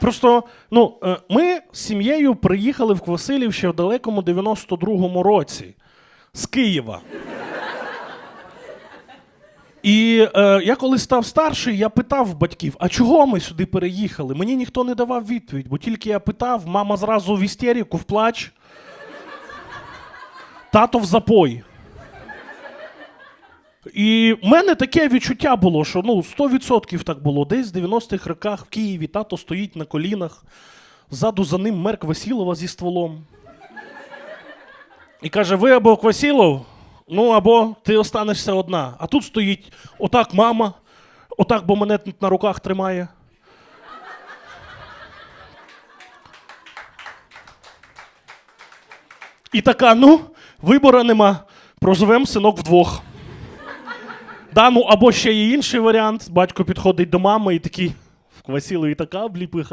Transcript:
Просто ну, е, ми з сім'єю приїхали в Квасилів ще в далекому 92-му році з Києва. І е, я коли став старший, я питав батьків, а чого ми сюди переїхали? Мені ніхто не давав відповідь, бо тільки я питав, мама зразу в істерику, в плач. Тато в запой. І в мене таке відчуття було, що ну, 100% так було. Десь в 90-х роках в Києві тато стоїть на колінах, ззаду за ним мер Квасілова зі стволом. І каже: ви або Квасілов, ну або ти останешся одна. А тут стоїть отак мама, отак, бо мене на руках тримає. І така, ну, вибору нема. Проживемо синок вдвох. Да, ну або ще є інший варіант. Батько підходить до мами і такий в і така обліпиха.